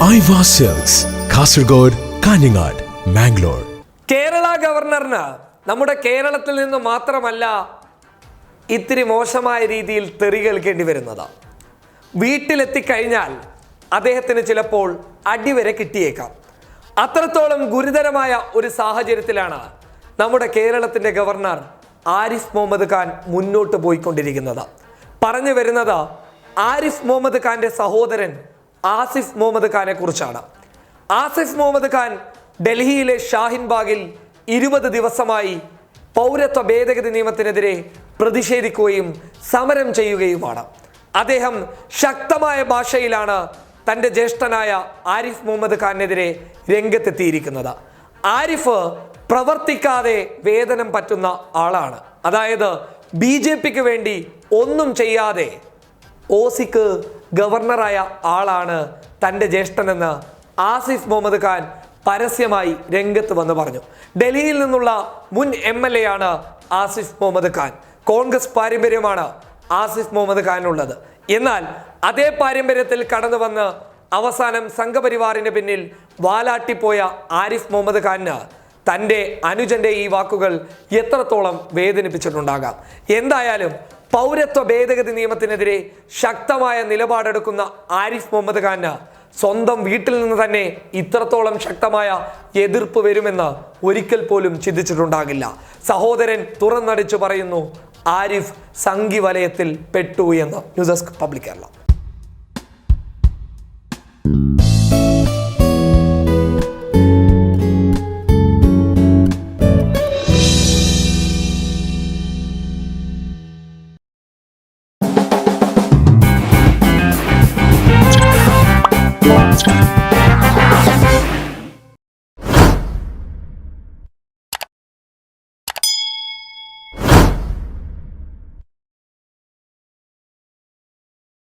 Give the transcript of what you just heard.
Cells Kasaragod Kanhangad Mangalore Kerala ഗവർണറിന് നമ്മുടെ കേരളത്തിൽ നിന്ന് മാത്രമല്ല ഇത്തിരി മോശമായ രീതിയിൽ തെറി കേൾക്കേണ്ടി വരുന്നത്. വീട്ടിലെത്തിക്കഴിഞ്ഞാൽ അദ്ദേഹത്തിന് ചിലപ്പോൾ അടിവരെ കിട്ടിയേക്കാം. അത്രത്തോളം ഗുരുതരമായ ഒരു സാഹചര്യത്തിലാണ് നമ്മുടെ കേരളത്തിന്റെ ഗവർണർ ആരിഫ് മുഹമ്മദ് ഖാൻ മുന്നോട്ട് പോയിക്കൊണ്ടിരിക്കുന്നത്. പറഞ്ഞു വരുന്നത് ആരിഫ് മുഹമ്മദ് ഖാന്റെ സഹോദരൻ ആസിഫ് മുഹമ്മദ് ഖാനെ കുറിച്ചാണ്. ആസിഫ് മുഹമ്മദ് ഖാൻ ഡൽഹിയിലെ ഷാഹിൻബാഗിൽ ഇരുപത് ദിവസമായി പൗരത്വ ഭേദഗതി നിയമത്തിനെതിരെ പ്രതിഷേധിക്കുകയും സമരം ചെയ്യുകയുമാണ്. അദ്ദേഹം ശക്തമായ ഭാഷയിലാണ് തന്റെ ജ്യേഷ്ഠനായ ആരിഫ് മുഹമ്മദ് ഖാനെതിരെ രംഗത്തെത്തിയിരിക്കുന്നത്. ആരിഫ് പ്രവർത്തിക്കാതെ വേതനം പറ്റുന്ന ആളാണ്. അതായത് ബി ജെ പിക്ക് വേണ്ടി ഒന്നും ചെയ്യാതെ ഓസിക്ക് ഗവർണറായ ആളാണ് തന്റെ ജ്യേഷ്ഠനെന്ന് ആസിഫ് മുഹമ്മദ് ഖാൻ പരസ്യമായി രംഗത്ത് വന്ന് പറഞ്ഞു. ഡൽഹിയിൽ നിന്നുള്ള മുൻ എം എൽ എ ആണ് ആസിഫ് മുഹമ്മദ് ഖാൻ. കോൺഗ്രസ് പാരമ്പര്യമാണ് ആസിഫ് മുഹമ്മദ് ഖാനുള്ളത് എന്നാൽ അതേ പാരമ്പര്യത്തിൽ കടന്നു വന്ന് അവസാനം സംഘപരിവാറിന് പിന്നിൽ വാലാട്ടിപ്പോയ ആരിഫ് മുഹമ്മദ് ഖാന് തന്റെ അനുജന്റെ ഈ വാക്കുകൾ എത്രത്തോളം വേദനിപ്പിച്ചിട്ടുണ്ടാകാം? എന്തായാലും പൗരത്വ ഭേദഗതി നിയമത്തിനെതിരെ ശക്തമായ നിലപാടെടുക്കുന്ന ആരിഫ് മുഹമ്മദ് ഖാന് സ്വന്തം വീട്ടിൽ നിന്ന് തന്നെ ഇത്രത്തോളം ശക്തമായ എതിർപ്പ് വരുമെന്ന് ഒരിക്കൽ പോലും ചിന്തിച്ചിട്ടുണ്ടാകില്ല. സഹോദരൻ തുറന്നടിച്ചു പറയുന്നു ആരിഫ് സംഘി വലയത്തിൽ പെട്ടു എന്ന്. News desk public Kerala. next time.